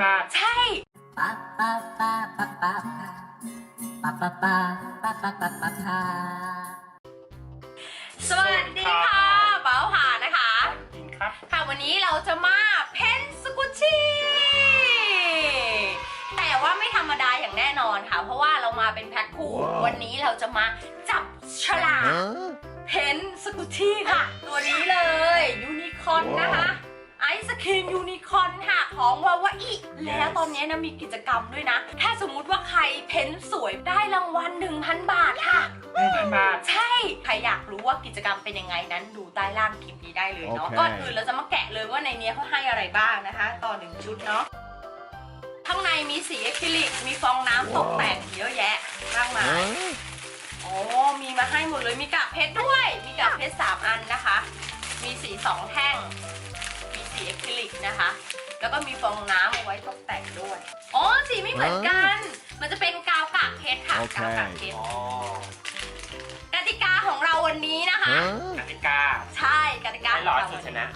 บาทใช่ ปะปะปะปะปะปะปะปะปะปะปะปะปะสวัสดีค่ะเป๋าหานะคะจริงครับ ค่ะวันนี้เราจะมาเพนสกุชชี่แต่ว่าไม่ธรรมดาอย่างแน่นอนค่ะ เพราะว่าเรามาเป็นแพ็คคู่ วันนี้เราจะมาจับฉลากเพนสกุชชี่ค่ะ ตัวนี้ ครีมยูนิคอนค่ะของวาวาอิ แล้วตอนนี้นะมีกิจกรรมด้วยนะ ถ้าสมมุติว่าใครเพ้นสวยได้รางวัล 1,000 บาทค่ะหนึ่งพันบาท ใช่ ใครอยากรู้ว่ากิจกรรมเป็นยังไงนั้นดูใต้ล่างคลิปนี้ได้เลยเนาะโอเคก่อนอื่นเราจะมาแกะเลยว่าในเนี้ยเขาให้อะไรบ้างนะคะ ต่อหนึ่งชุดเนาะข้างในมีสีอะคริลิก มีฟองน้ำตกแต่งเยอะแยะมากมายโอ้มีมาให้หมดเลย มีกากเพชรด้วย มีกากเพชรสามอันนะคะ มีสีสองแท่งมี สีอะคริลิกนะคะ แล้วก็มีฟองน้ำเอาไว้ตกแต่งด้วย อ๋อ สีไม่เหมือนกัน มันจะเป็นกาวกากเพชรค่ะโอเคกาวกากเพชร อ๋อกติกาของเราวันนี้นะคะ กติกา ใช่กติกาให้หล่อสุดชนะ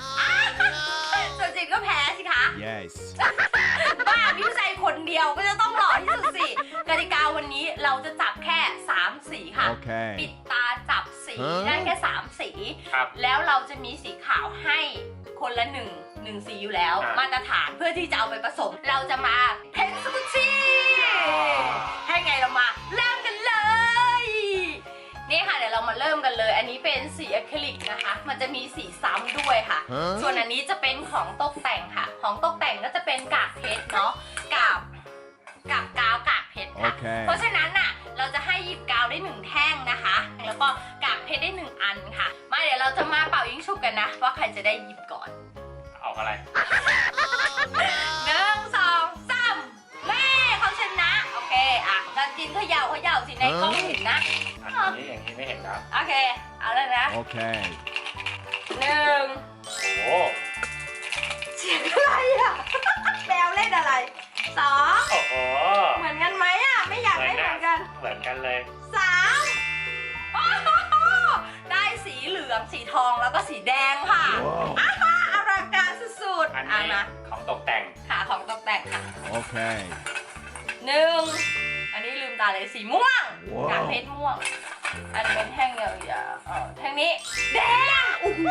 ส่วนจริงก็แพ้สิคะ Yes. บ้าพี่ใจคนเดียวก็จะต้องหล่อที่สุดสิ กติกาวันนี้เราจะจับแค่ 3 สีค่ะ Okay. ปิดตาจับ สีฮะ ได้แค่3สี ครับแล้วเราจะมีสีขาวให้คนละหนึ่งหนึ่งสีอยู่แล้ว อะ มาตรฐานเพื่อที่จะเอาไปผสม เราจะมาเพนสกุชี่ให้ไงเรามาเริ่มกันเลย นี่ค่ะเดี๋ยวเรามาเริ่มกันเลย อันนี้เป็นสีอะคริลิกนะคะ มันจะมีสีซ้ำด้วยค่ะ Huh? ส่วนอันนี้จะเป็นของตกแต่งค่ะ ของตกแต่งก็จะเป็นกากเพชรเนาะกากกากกาวกากเพชรค่ะโอเคเพราะฉะ ชรได้หนึ่งอันค่ะ มาเดี๋ยวเราจะมาเป่ายิงฉุบกันนะ ว่าใครจะได้หยิบก่อนออกอะไรหนึ่งสองสามแม่เขาชนะ โอเค อะดันจินเขย่าเขย่าสิในกล้องเห็นนะอันนี้อย่างนี้ไม่เห็นแล้วโอเค เอาเลยนะ Okay. หนึ่งโอ้โหเสียงอะไรอะแบลเล่นอะไรสองโอ้โหเหมือนกันไหมอะ ไม่อยากได้เหมือนกัน เหมือนกันเลย ลืองสีทองแล้วก็สีแดงค่ะ Whoa. อลังการสุดๆอันอะนี้มาของตกแต่งขาของตกแต่งค่ะ Okay. หนึ่งอันนี้ลืมตาเลยสีม่วงว้าว กากเพชรม่วง อันนี้เป็นแท่งยาวๆเออแท่งนี้ แดงโอ้โห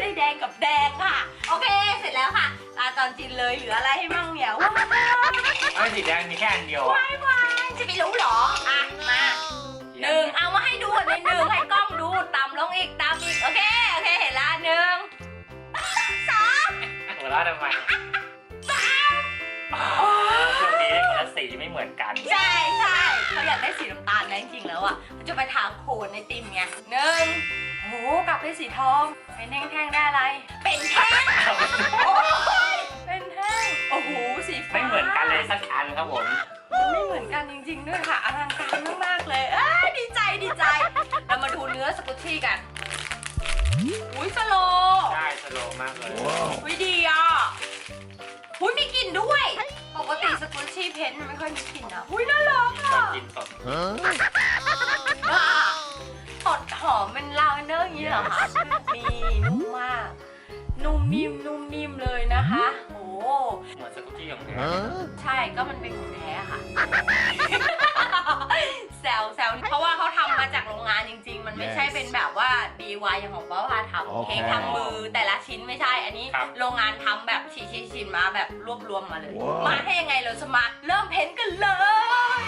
ได้แดงกับแดงค่ะ โอเค เสร็จแล้วค่ะตาตอนจินเลยเหลืออะไรให้มั่งเนี่ยว้าวไอ้สีแดงมีแค่อันเดียววายวายจะไปรู้เหรออะมาหนึ่งเอามาให้ดูในหนึ่งให้ อีกตามอีก โอเค โอเค เห็นละหนึ่งสองหัวเราะทำไมสามอ๋อช่วงนี้คนละสีไม่เหมือนกัน ใช่ใช่เขาอยากได้สีน้ำตาลนะจริงๆแล้วอะเขาจะไปทาโคนในติมไงหนึ่งโอ้โหกลับเป็นสีทอง เป็นแท่งๆได้อะไร เป็นแท่งโอ้ยเป็นแท่งโอ้โหสีฟ้าไม่เหมือนกันเลยสักอันครับผม ไม่เหมือนกันจริงๆด้วยค่ะอลังการมากๆเลยเอ้ยดีใจดีใจ เรามาดูเนื้อสกุชชี่กัน อุ้ยสโลว์ใช่สโลว์มากเลย Whoa. อุ้ยดีอะอุ้ยมีกลิ่นด้วย ปกติสกุชชี่เพนท์มันไม่ค่อยมีกลิ่นอะอุ้ยน่ารักตออะนกินสด Huh? อะตดหอมเป็นลาวเนอร์อย่างนี้เหรอคะมีนุ่มมาก นุ่มนิ่มนุ่มนิ่มเลยนะคะ โอ้เหมือนสกุตตี้ของแท้ Huh? ใช่ก็มันเป็นของแท้ค่ะ แซวแซวเพราะว่าเขาทำมาจากโรงงานจริง ๆ มันไม่ใช่ Yes เป็นแบบว่า DIY อย่างของป้าพาทำโอเคเค้กทำมือแต่ละชิ้นไม่ใช่อันนี้ ครับ โรงงานทำแบบชิ้นๆๆมาแบบรวบรวมมาเลยว้าวมาให้ยังไงเราจะมาเริ่มเพ้นท์กันเลย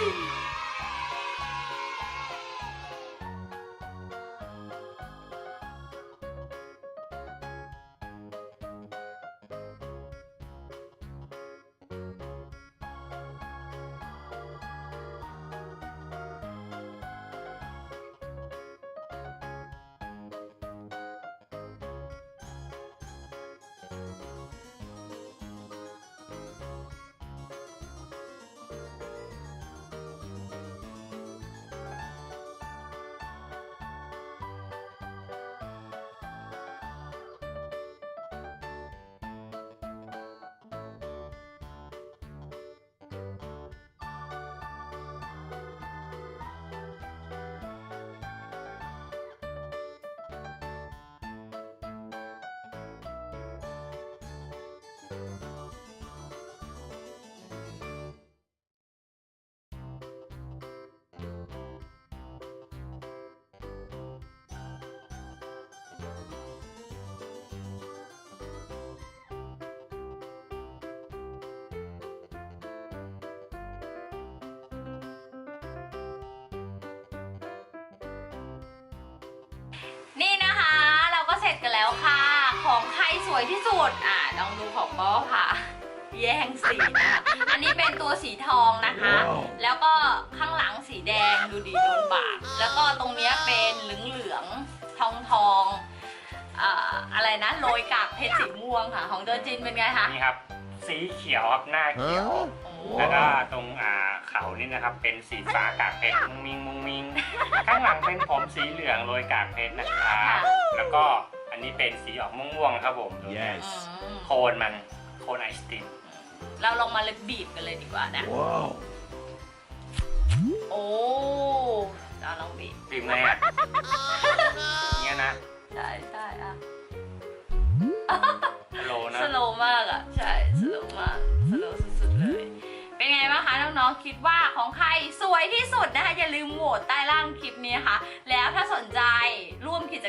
กันแล้วค่ะ ของใครสวยที่สุด อ่าลองดูของบอสค่ะ แย่งสีนะคะอันนี้เป็นตัวสีทองนะคะ แล้วก็ข้างหลังสีแดงดูดีโดนบากแล้วก็ตรงเนี้ยเป็นเหลืองเหลืองๆทองทองๆอ่าอะไรนะโรยกากเพชรสีม่วงค่ะ ของเดอร์จินเป็นไงคะ นี่ครับ สีเขียวครับหน้าเขียวโอ้แล้วก็ตรงอ่าเขานี่นะครับ เป็นสีฟ้ากากเพชรมุงมิงมุงมิง ข้างหลังเป็นผมสีเหลืองโรยกากเพชรนะครับ แล้วก็อั นนี้เป็นสีออกม่วงๆครับผมดูนะ Yes. อืมโคนมันโคนไอศติมเราลองมาเลยบีบกันเลยดีกว่านะ Whoa. โอ้เราลองบีบฟิล์มไงอะเนี่ยนะใช่ใช่อะฮัลโหลนะ สโลว์มากอะ ใช่สโลว์มากสโลว์สุดๆเลย เป็นไงบ้างคะน้องๆคิดว่าของใครสวยที่สุดนะคะอย่าลืมโหวตใต้ล่างคลิปนี้นะคะแล้วถ้าสนใจร่วมกิ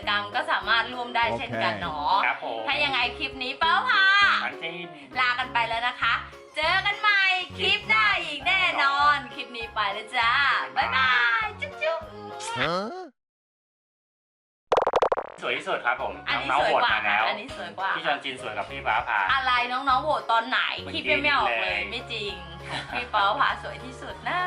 จกรรมก็สามารถร่วมได้เช่นกันเนาะ ครับผมถ้ายังไงคลิปนี้เป้าพาอันจีนลากันไปแล้วนะคะ เจอกันใหม่คลิปหน้าอีกแน่นอน คลิปนี้ไปแล้วจ้า บ๊ายบาย จุ๊บจุ๊บ Huh? สวยที่สุดครับผมอันนี้น้องสๆวยโหวตกว่ามาแล้ว อันนี้สวยกว่า พี่ชอนจินสวยกับพี่ฟ้าผ่า อะไรน้องๆโหวตตอนไหนคลิปยังไม่ออกเลยเลย ไม่จริง พี่เป้าผาสวยที่สุดนะ